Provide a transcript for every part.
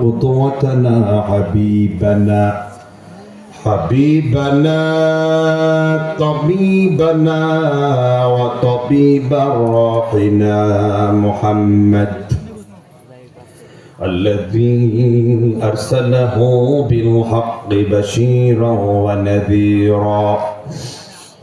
قدوتنا حبيبنا حبيبنا طبيبنا وطبيب روحنا محمد الذي أرسله بالحق بشيرا ونذيرا.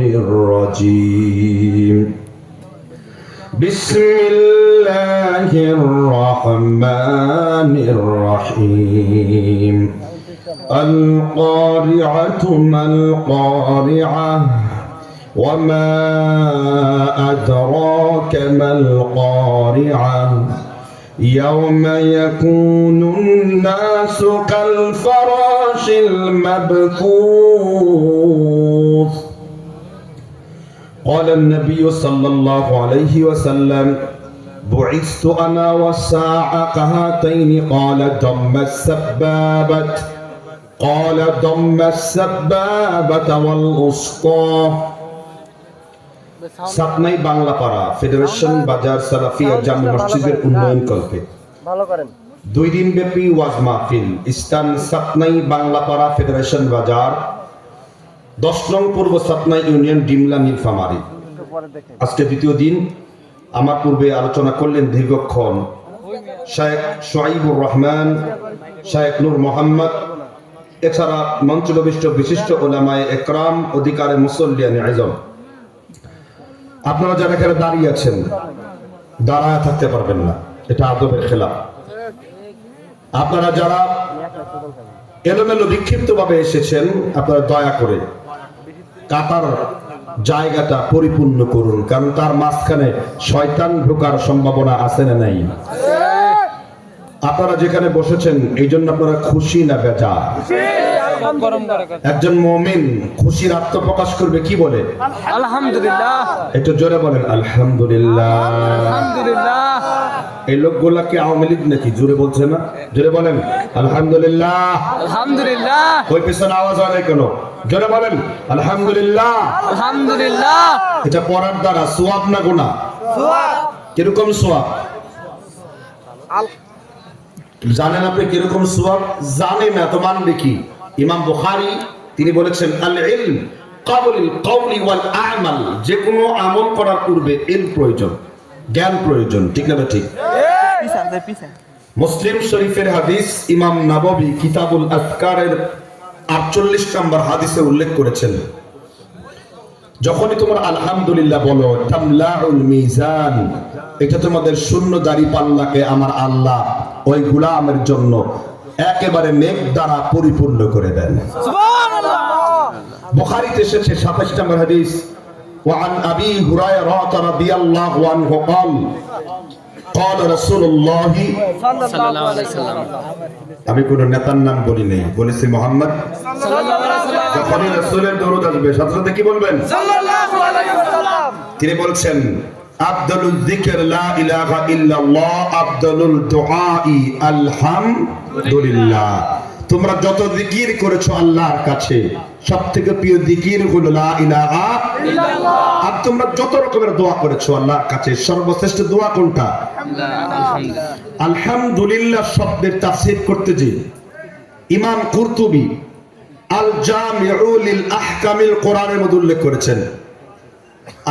الرجيم. بسم الله الرحمن الرحيم. القارعة ما القارعة وما أدراك ما القارعة. يوم يكون الناس كالفراش المبثوث. قال النبي صلى الله عليه وسلم بعثت أنا والساعة كهاتين. قال دم السبابة. قال دم السبابة والأسطى. সাতনাই বাংলাপাড়া federation বাজার সালাফিয়া জামে মসজিদের উন্নয়ন কল্পে। ভালো করেন। দুই দিন ব্যাপী ওয়াজ মাহফিল ইস্টার্ন সাতনাই বাংলাপাড়া ফেডারেশন বাজার দশ নং পূর্ব সাতনাই ইউনিয়ন ডিমলা নীলফামারি। আজকে দ্বিতীয় দিন আমার পূর্বে আলোচনা করলেন দীর্ঘক্ষণ শায়েখ সোয়াইবুর রহমান শায়েখ নূর মোহাম্মদ এছাড়া মঞ্চলবিষ্ট বিশিষ্ট ওলামায় একরাম অধিকারে মুসল্লিয়ান আজম। আপনারা যারা এখানে দাঁড়িয়ে আছেন, দাঁড়ায় থাকতে পারবেন না। এটা আদবের খেলা আপনারা যারা এলোমেলো বিক্ষিপ্ত ভাবে এসেছেন, আপনারা দয়া করে কাতার জায়গাটা পরিপূর্ণ করুন, কারণ তার মাঝখানে শয়তান ঢোকার সম্ভাবনা আছে না নাই? আপনারা যেখানে বসেছেন এই জন্য আপনারা খুশি না বেজা একজন মমিন খুশির আত্মপ্রকাশ করবে কি বলে? আলহামদুলিল্লাহ। একটু জোরে বলেন আলহামদুলিল্লাহ। আলহামদুলিল্লাহ। এই লোকগুলা কি আওয়ামী লীগ নাকি? জোরে বলছে না? জোরে বলেন আলহামদুলিল্লাহ। আলহামদুলিল্লাহ। ওই পিছনে আওয়াজ হয় কেন? জোরে বলেন আলহামদুলিল্লাহ। আলহামদুলিল্লাহ। এটা পড়ার দ্বারা সোয়াব না গোনা কীরকম সোয়াব? জানেন আপনি কীরকম সোয়াব? জানেন না তো মানবে কি? ইমাম বুখারী, তিনি বলেছেন আল ইলম কাবলিল কওলি ওয়াল আমাল যে কোনো আমল করার পূর্বে ইল প্রয়োজন, জ্ঞান প্রয়োজন, ঠিক না ঠিক? মুসলিম শরীফের হাদিস ইমাম নাববী কিতাবুল আজকারের আটচল্লিশ নম্বর হাদিসে উল্লেখ করেছেন। যখনই তোমরা আলহামদুলিল্লাহ বলো, তামলাউল মিজান এটা তোমাদের শূন্য দাড়ি পাল্লাকে আমার আল্লাহ, ওই গুলামের জন্য একেবারে নেক দ্বারা পরিপূর্ণ করে দেন বুখারীতে এসেছে 27 নম্বর হাদিস وعن ابي هريره رضي الله عنه قال قال رسول الله সাল্লাল্লাহু আলাইহি সাল্লাম আমি কোন নেতার নাম বলি নাই বলেছি মোহাম্মদ যখনই রাসূলের দরুদ আসবে সাথে সাথে কি বলবেন তিনি বলছেন আব্দুল যিকর লা ইলাহা ইল্লাল্লাহ আব্দুল দুআই আলহামদুলিল্লাহ। তোমরা যত জিকির করেছ আল্লাহর কাছে সবথেকে প্রিয় জিকির হলো লা ইলাহা আর তোমরা যত রকমের দোয়া করেছ আল্লাহর কাছে সর্বশ্রেষ্ঠ দোয়া কোনটা? আলহামদুলিল্লাহ আলহামদুলিল্লাহ শব্দের তাফসীর করতে যে ইমাম কুরতুবী আল জামিউল আহকামিল কোরআনের মধ্যে উল্লেখ করেছেন।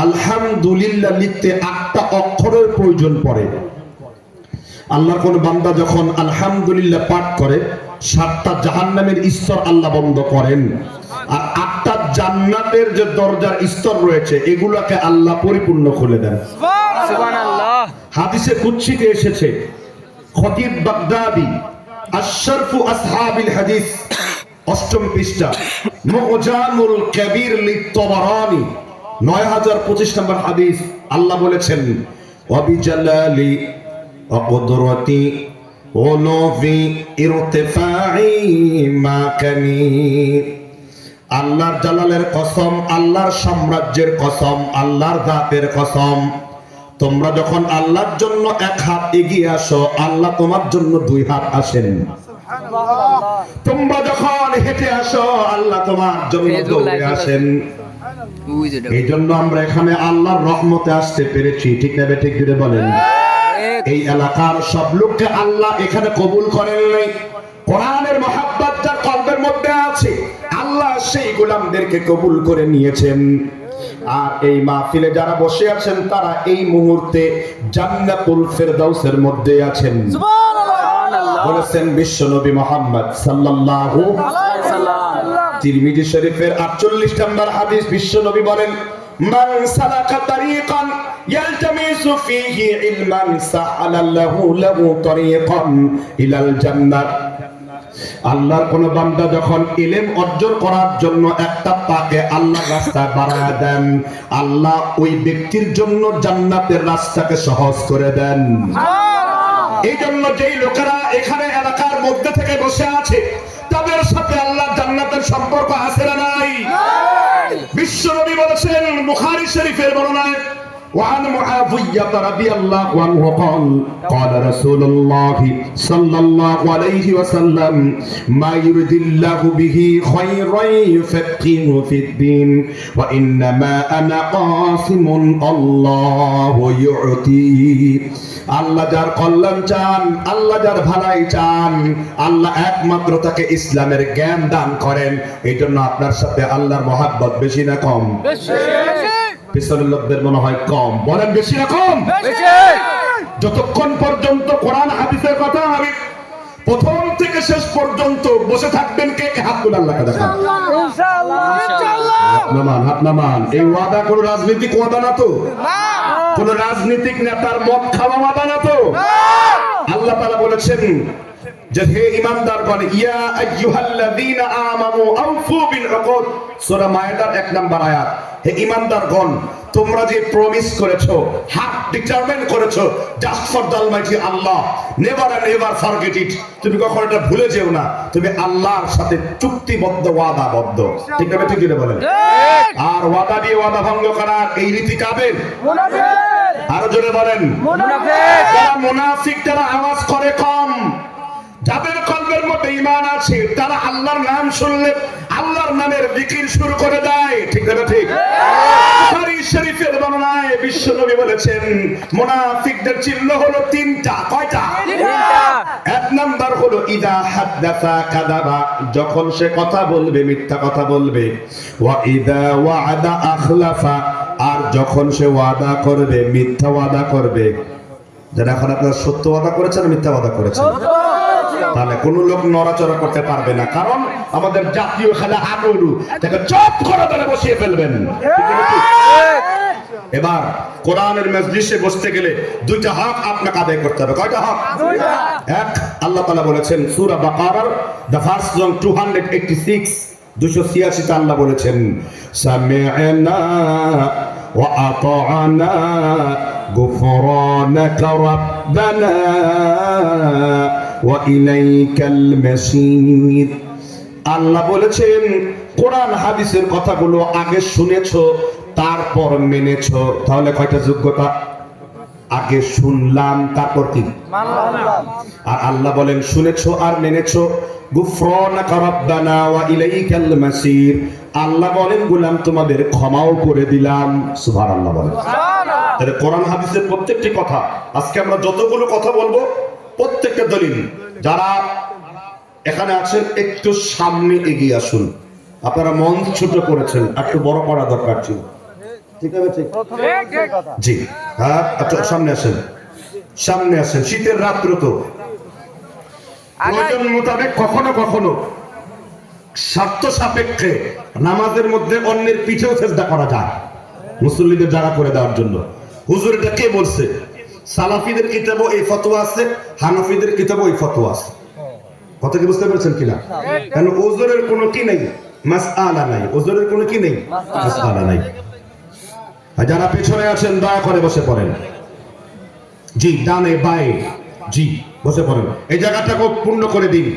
আলহামদুলিল্লাহ লিখতে আটটা অক্ষরের প্রয়োজন পড়ে। আল্লাহর কোন বান্দা যখন আলহামদুলিল্লাহ পাঠ করে সাতটা জাহান্নামের স্তর আল্লাহ বন্ধ করেন। আর আটটা জান্নাতের যে দরজার স্তর রয়েছে এগুলোকে আল্লাহ পরিপূর্ণ খুলে দেন। হাদিসে কুচ্ছিতে এসেছে খতিব বাগদাদি আশরাফু আসহাবিল হাদিস অষ্টম পৃষ্ঠা মুজামুল কবির নয় হাজার পঁচিশ নম্বর হাদিস আল্লাহ বলেছেন অবিজালালি অপদরতি ওলভি ইরতেফাই মাকানি আল্লাহর জালালের কসম আল্লাহর সাম্রাজ্যের কসম আল্লাহর দাঁতের কসম। তোমরা যখন আল্লাহর জন্য এক হাত এগিয়ে আসো আল্লাহ তোমার জন্য দুই হাত আসেন। তোমরা যখন হেঁটে আসো আল্লাহ তোমার জন্য আসেন। এই জন্য আমরা এখানে আল্লাহর রহমতে আসতে পেরেছি। ঠিক না ঠিক করে বলেন। এই এলাকার সব লোককে আল্লাহ এখানে কবুল করেন নাই। কোরআনের মহাব্বত কলবের মধ্যে আছে আল্লাহ সেই গোলামদেরকে কবুল করে নিয়েছেন। আর এই মাহফিলে যারা বসে আছেন তারা এই মুহূর্তে জান্নাতুল ফেরদাউসের মধ্যে আছেন। বলেছেন বিশ্বনবী মোহাম্মদ সাল্লাল্লাহু তিরমিজি শরীফের 48 নম্বর হাদিস বিশ্বনবী বলেন মান সালাকা তারিকান ইয়ালতামিসু ফীহি ইলমান সাহালাল্লাহু লাহু তারিকান ইলাল জান্নাত। আল্লাহর কোন বান্দা যখন ইলম অর্জন করার জন্য একটা পাকে আল্লাহ রাস্তা বাড়ায় দেন আল্লাহ ওই ব্যক্তির জন্য জান্নাতের রাস্তাকে সহজ করে দেন। এই জন্য যেই লোকেরা এখানে এলাকার মধ্যে থেকে বসে আছে তাদের সাথে সম্পর্ক আছে না নাই বিশ্বনবী বলেছেন বুখারী শরীফের বর্ণনায় وعن معاوية رضي الله عنه قال قال رسول الله صلى الله عليه وسلم ما يرد الله به خيرا يفقهه في الدين وإنما أنا قاسم الله يعطيه আল্লাহ যার কল্যাণ চান আল্লাহ যার ভালাই চান আল্লাহ একমাত্র তাকে ইসলামের জ্ঞান দান করেন। এই জন্য আপনার সাথে আল্লাহর মহাব্বত বেশি না কম? পিছনের লোকদের মনে হয় কম। বলেন বেশি না কম? যতক্ষণ পর্যন্ত কোরআন হাদিসের কথা আমি প্রথম থেকে শেষ পর্যন্ত বসে থাকবেন কে? হাত তুলে আল্লাহকে দেখান? হাত নামান হাত নামান। এই ওয়াদা কোন রাজনৈতিক ওয়াদা না তো? কোন রাজনৈতিক নেতার মদ খাওয়া ওয়াদা না তো? আল্লাহ তাআলা বলেছেন যে হে ঈমানদারগণ ইয়া আইয়ুহাল্লাযীনা আমানু আউফু বিল উকুদ। সূরা মায়েদার 1 নাম্বার আয়াত। হে ঈমানদারগণ তোমরা যে প্রমিস করেছ হাত ডিটারমাইন করেছ just for the almighty Allah never and never forget it তুমি কখনো এটা ভুলে যেও না তুমি আল্লাহর সাথে চুক্তিবদ্ধ ওয়াদাবদ্ধ। ঠিক আছে ঠিক আছে বলেন? আর ওয়াদা দিয়ে ওয়াদা ভঙ্গ করার এই রীতি কাবের আরও জোরে বলেন। মুনাফিক। যারা মুনাফিক যারা আওয়াজ করে কম। যাদের কলবের মধ্যে ঈমান আছে তারা আল্লাহর নাম শুনলে আল্লাহর নামের জিকির শুরু করে দেয়। ঠিক না ঠিক? শরীফের বর্ণনায় বিশ্বনবী বলেছেন মুনাফিকদের চিহ্ন হলো তিনটা। কয়টা? এক নাম্বার হলো ইদা হাদ্দাসা কাদাবা যখন সে কথা বলবে মিথ্যা কথা বলবে। ওয়া ইদা ওয়াদা আখলাফা আর যখন সে ওয়াদা করবে মিথ্যা ওয়াদা করবে। যারা এখন আপনার সত্য ওয়াদা করেছেন মিথ্যা ওয়াদা করেছেন? তাহলে কোন লোক নড়াচড়া করতে পারবে না। কারণ আমাদের জাতীয় খেলা আগুরু। তাকে চপ করে ধরে বসিয়ে ফেলবেন। এবার কোরআনের মজলিসে বসতে গেলে দুইটা হক আপনাকে আদায় করতে হবে। কয়টা হক? এক আল্লাহ তালা বলেছেন সূরা বাকারার দ্য ফার্স্ট লং 286 দুশো ছিয়াশিতে আল্লাহ বলেছেন সামি'না ওয়া আতা'না গুফরানাকা আল্লাহ বলেছেন কোরআন হাদিসের কথাগুলো আগে শুনেছো তারপর মেনেছো। তাহলে কয়টা যোগ্যতা? আগে শুনলাম তারপর কি? আর আল্লাহ বলেন শুনেছো আর মেনেছো। আল্লাহ বলেন গোলাম তোমাদের ক্ষমাও করে দিলাম। সুবহানাল্লাহ বলেন। তাহলে কোরআন হাদিসের প্রত্যেকটি কথা আজকে আমরা যতগুলো কথা বলব প্রত্যেকটা দলিল। যারা এখানে আছেন, একটু সামনে এগিয়ে আসুন। আপনারা মন ছোট করেছেন, একটু বড় করা দরকার ছিল। জি হ্যাঁ সামনে আসেন। সামনে আসেন, শীতের রাত্র তো। মোতাবেক কখনো কখনো স্বার্থ সাপেক্ষে নামাজের মধ্যে অন্যের পিঠেও চেষ্টা করা যায়। মুসল্লিদের জায়গা করে দেওয়ার জন্য। হুজুর এটা কে বলছে? সালাফিদের কিতাবও এই ফতোয়া আছে, হানাফিদের কিতাবও এই ফতোয়া আছে। কথা কি বুঝতে পেরেছেন কিনা? কেন ওজোরের কোনো কি নেই? নাই। কোনো কি নেই? নাই। আর যারা আছেন, দয়া করে বসে পড়েন। জি, ডানে জি, বসে পড়েন। এই জায়গাটাকে পূর্ণ করে দিন।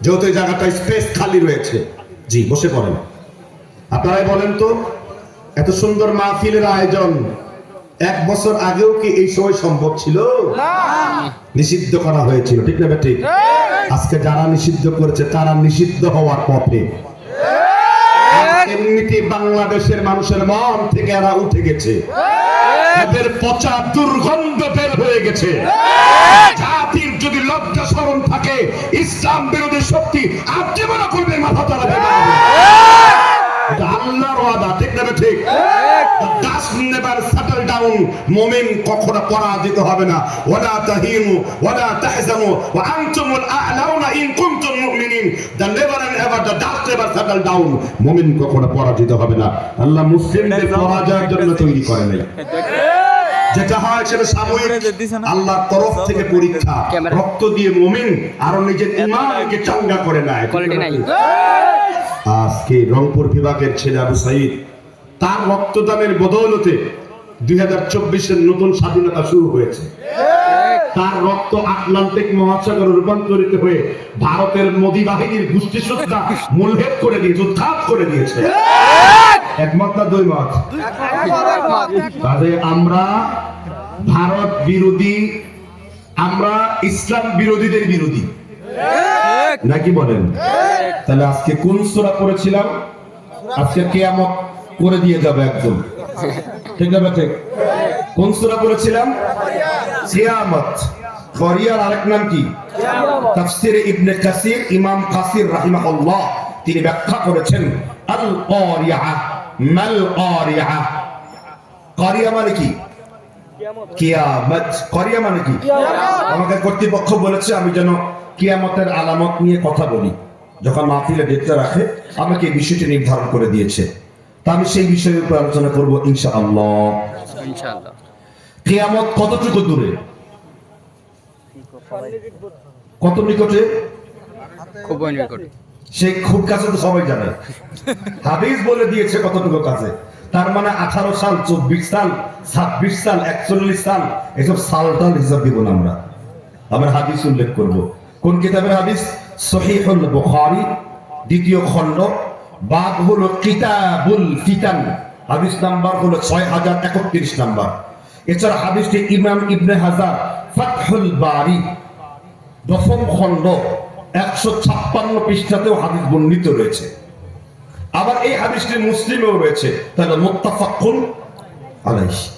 যেহেতু এই জায়গাটা স্পেস খালি রয়েছে। জি, বসে পড়েন। আপনারাই বলেন তো, এত সুন্দর মাহফিলের আয়োজন এক বছর আগেও কি এই সময় সম্ভব ছিল? নিষিদ্ধ করা হয়েছিল ঠিক না ঠিক। আজকে যারা নিষিদ্ধ করেছে তারা নিষিদ্ধ হওয়ার পথে। এমনিতে বাংলাদেশের মানুষের মন থেকে এরা উঠে গেছে। এদের পচা দুর্গন্ধ বের হয়ে গেছে। জাতির যদি লজ্জা স্মরণ থাকে ইসলাম বিরোধী শক্তি মনে করবে মাথা তারা এটা আল্লাহর ওয়াদা ঠিক না ঠিক? দাস নেবার সেটেল ডাউন মুমিন কখনো পরাজিত হবে না। ওয়ালা তাহিনু ওয়ালা তাহজানু ওয়া আনতুমুল আ'লাউনা ইন কুনতুম মুমিনিন। The never and ever the does never settle down মুমিন কখনো পরাজিত হবে না। আল্লাহ মুসলিমদের পরাজয়ের জন্য তৈরি করে নাই। যেটা হয় সেটা সাময়িক। আল্লাহর তরফ থেকে পরীক্ষা। রক্ত দিয়ে মুমিন আরও নিজের ইমানকে চাঙ্গা করে নেয়। আজকে রংপুর বিভাগের ছেলে আবু সাইদ, তার রক্তদানের বদৌলতে দুই হাজার চব্বিশের নতুন স্বাধীনতা শুরু হয়েছে। তার রক্ত আটলান্টিক মহাসাগরে রূপান্তরিত হয়ে ভারতের মোদী বাহিনীর গোষ্ঠী শ্রদ্ধা মূলভেদ করে দিয়েছে উৎখাত করে দিয়েছে। একমত না দুই মত। তাহলে আমরা ভারত বিরোধী, আমরা ইসলাম বিরোধীদের বিরোধী। নাকি বলেন? তাহলে আজকে কোন সূরা পড়েছিলাম? আজকে কিয়ামত করে দিয়ে যাবে একদম। ঠিক না ঠিক কোন সূরা পড়েছিলাম? কিয়ামত। করিয়ার আরেক নাম কি? তাফসিরে ইবনে কাসির ইমাম কাসির রাহিমাহুল্লাহ। তিনি ব্যাখ্যা করেছেন আল কারিয়া মাল কারিয়া কারিয়া মানে কি? কিয়ামত। কারিয়া মানে কি? আমাকে কর্তৃপক্ষ বলেছে আমি যেন কিয়ামতের আলামত নিয়ে কথা বলি। যখন মাহফিলে ডেটটা রাখে আমাকে এই বিষয়টি নির্ধারণ করে দিয়েছে। তা আমি সেই বিষয়ের উপর আলোচনা করব ইনশাআল্লাহ। ইনশাআল্লাহ। কিয়ামত কতটুকু দূরে? কত নিকটে? খুব নিকট। সে খুব কাছে তো সবাই জানে। হাদিস বলে দিয়েছে কতটুকু কাছে। তার মানে আঠারো সাল চব্বিশ সাল ছাব্বিশ সাল একচল্লিশ সাল এসব সাল টাল হিসাব দিব না আমরা। আমরা হাদিস উল্লেখ করব। কোন কিতাবের হাদিস? সহিহুল বুখারী, দ্বিতীয় খণ্ড। বাদ হলো কিতাবুল ফিতান। হাদিস নাম্বার হলো ছয় হাজার একত্রিশ নাম্বার। এছাড়া হাদিসটি ইমাম ইবনে হাজার, ফাতহুল বারি। দশম খণ্ড, একশো ছাপ্পান্ন পৃষ্ঠাতেও হাদিস বর্ণিত রয়েছে। আবার এই হাদিসটি মুসলিমেও রয়েছে, তাহলে মোত্তাফাকুন আলাইহি।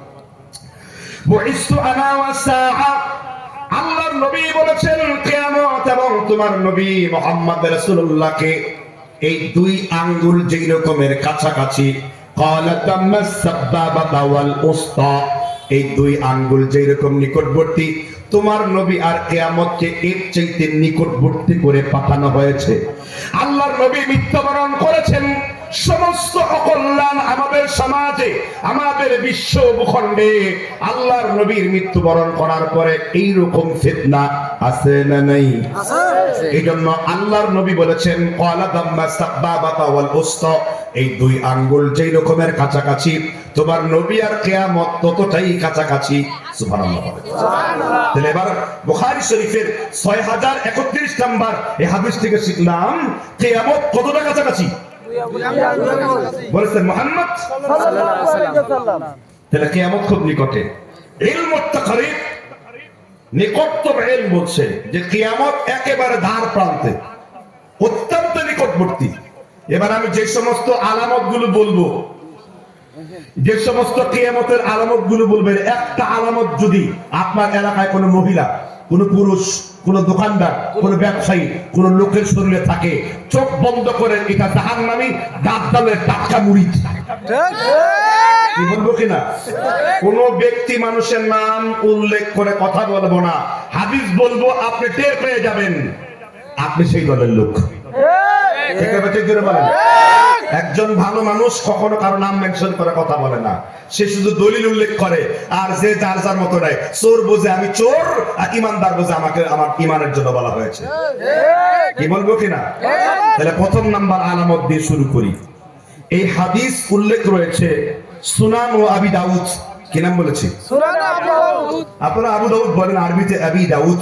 আল্লাহর নবী বলেছেন এবং তোমার নবী এই দুই আঙ্গুল যেই রকমের কাছাকাছি এই দুই আঙ্গুল যেই রকম নিকটবর্তী, তোমার নবী আর কেয়ামতকে এর চাইতে নিকটবর্তী করে পাঠানো হয়েছে। আল্লাহর নবী মৃত্যুবরণ করেছেন। সমস্ত অকল্যাণ আমাদের সমাজে আমাদের বিশ্ব ভূখণ্ডে আল্লাহর নবীর মৃত্যুবরণ করার পরে এই রকম ফিতনা আছে না নাই? এই জন্য আল্লাহর নবী বলেছেন ক্বালা দাম্মা সাব্বাবাতা ওয়াল উসতা। এই দুই আঙ্গুল যেই রকমের কাছাকাছি তোমার নবী আর কেয়ামত ততটাই কাছাকাছি। সুবহানাল্লাহ। তাহলে এবার বুখারী শরীফের 6031 নাম্বার এই হাদিস থেকে শিখলাম কিয়ামত কতটা কাছাকাছি? মুহাম্মদ তাহলে কিয়ামত খুব নিকটে। নিকটতম বলছে যে কিয়ামত একেবারে ধার প্রান্তে, অত্যন্ত নিকটবর্তী। এবার আমি যে সমস্ত আলামতগুলো বলব, যে সমস্ত কিয়ামতের আলামতগুলো বলবেন, একটা আলামত যদি আপনার এলাকায় কোনো মহিলা, কোনো পুরুষ কোন দোকানদার, কোন ব্যবসায়ী, কোন লোকের শরীরে থাকে, চোখ বন্ধ করে এটা জাহান্নামী দাঁত দালের টাটকা মুড়ি বলব কিনা? কোন ব্যক্তি মানুষের নাম উল্লেখ করে কথা বলব না। হাদিস বলব, আপনি টের পেয়ে যাবেন। আপনি সেই দলের লোক। একজন ভালো মানুষ কখনো কারও নাম মেনশন করে কথা বলে না। সে শুধু দলিল উল্লেখ করে আর যে যার যার মতো নেয়। চোর বোঝে আমি চোর আর ইমানদার বোঝে আমাকে আমার ইমানের জন্য বলা হয়েছে। কি বলব কিনা? তাহলে প্রথম নাম্বার আলামত দিয়ে শুরু করি। এই হাদিস উল্লেখ রয়েছে সুনান ও আবি দাউদ। কি নাম বলেছি? আপনারা আবু দাউদ বলেন আরবিতে আবি দাউদ।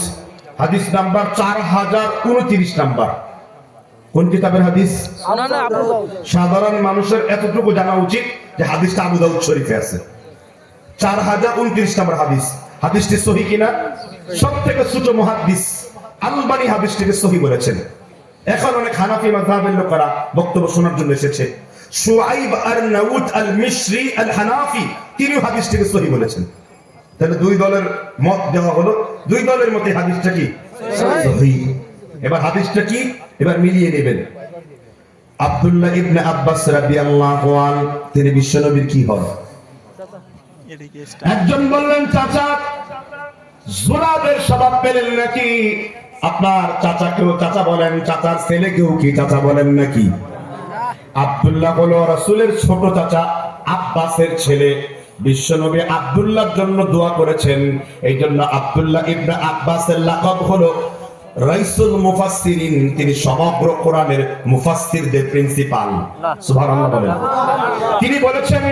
হাদিস নাম্বার চার হাজার উনত্রিশ নাম্বার। কোন কিতাবের হাদিস? সাধারণ মানুষের এতটুকু জানা উচিত যে হাদিসটা আবু দাউদ শরীফে আছে। চার হাজার উনত্রিশ নম্বর হাদিস। হাদিসটি সহি কিনা? সব থেকে ছোট মহাদিস আলবানি হাদিসটিকে সহি বলেছেন। এখন অনেক হানাফি মাযহাবের লোকেরা বক্তব্য শোনার জন্য এসেছে। সুআইব আর নাউদ আল মিশরি আল হানাফি তিনি হাদিসটিকে সহি বলেছেন। তাহলে দুই দলের মত দেওয়া হলো। দুই দলের মতে হাদিসটা কি? সহি। এবার হাদিসটা কি? এবার মিলিয়ে নেবেন। আব্দুল্লাহ ইবনে আব্বাস রাদিয়াল্লাহু আন, তিনি বিশ্বনবীর কি হন? একজন বললেন, চাচা জোরাবের স্বভাব পেলেন নাকি? আপনার চাচাকেও চাচা বলেন, চাচার ছেলেকেও কি চাচা বলেন নাকি? আব্দুল্লাহ হলো রাসূলের ছোট চাচা, আব্বাসের ছেলে। বিশ্বনবী আব্দুল্লাহর জন্য দোয়া করেছেন। এই জন্য আব্দুল্লাহ ইবনে আব্বাসের লাকব হলো রাইসুল মুফাসসিরিন তিনি সমগ্র কোরআনের মুফাসসিরদের প্রিন্সিপাল। সুবহানাল্লাহ বলেন। তিনি বলেছেন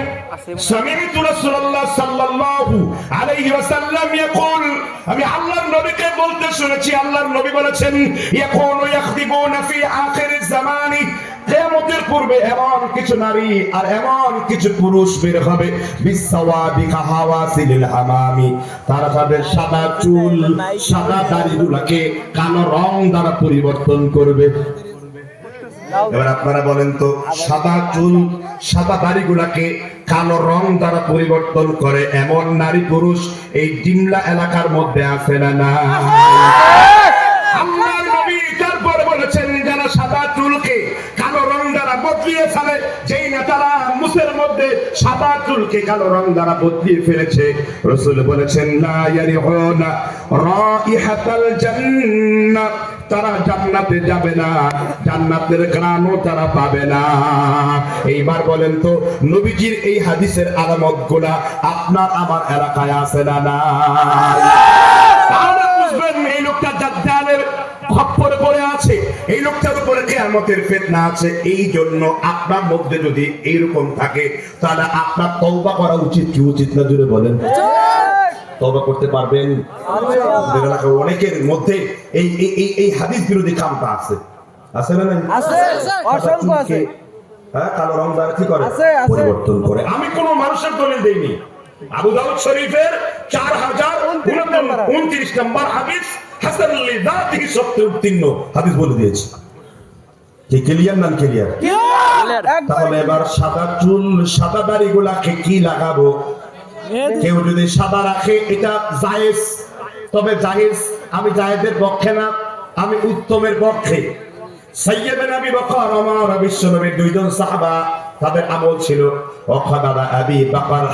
সামি'তু রাসূলুল্লাহ সাল্লাল্লাহু আলাইহি ওয়াসাল্লাম ইয়াকুল। আমি আল্লাহর নবীকে বলতে শুনেছি আল্লাহর নবী বলেছেন ইয়াকুলু ইয়াখদিবুনা ফি আখিরিজ জামানি কিয়ামতের পূর্বে এমন কিছু নারী আর এমন কিছু পুরুষ বের হবে। বিসাওয়াবি কাহাওয়াসিলিল হামামি। তারা তাদের সাদা চুল, সাদা কালো রং দ্বারা পরিবর্তন করবে। এবার আপনারা বলেন তো, সাদা চুল, সাদা দাড়িগুলাকে কালো রং দ্বারা পরিবর্তন করে এমন নারী পুরুষ এই ডিমলা এলাকার মধ্যে আছে না না সাদা চুলকে কালো রং দ্বারা বদলিয়ে ফেলেছে। রসুল বলেছেন না ইয়ারিহুনা রাইহাতাল জান্নাত তারা জান্নাতে যাবে না জান্নাতের গ্রামও তারা পাবে না। এইবার বলেন তো নবীজির এই হাদিসের আলামতগুলা আপনার আমার এলাকায় আছে না না তাহলে বুঝবেন এই লোকটা খপ্পরে পড়ে আছে এই লোকটার উপরে কিয়ামতের ফিতনা আছে এই জন্য আপনার মধ্যে যদি এইরকম থাকে তাহলে আপনার তওবা করা উচিত কি উচিত না জুড়ে বলেন? তওবা করতে পারবেন? অনেকের মধ্যে এই এই এই হাদিস বিরোধী কামটা আছে। আছে না অসংখ্য আছে। হ্যাঁ কালো রং দ্বারা কি করে। পরিবর্তন করে। আমি কোন মানুষের দলিল দেইনি। আবু দাউদ শরীফের চার হাজার উনত্রিশ নম্বর হাদিস হাসান লিদাতিহি সত্যে উত্তীর্ণ। হাদিস বলে দিয়েছি। কি ক্লিয়ার নাম ক্লিয়ার? তাহলে এবার সাদা চুল সাদা দাড়ি গুলাকে কি লাগাবো? কেউ যদি সাদা রাখে এটা জায়েজ। তবে জায়েজ আমি জায়েদের পক্ষে না আমি উত্তমের পক্ষে। সৈয়দ নবী বকর আমার বিশ্ব নবীর দুইজন সাহাবা তাদের আমল ছিল অখাদারা আবি বাকার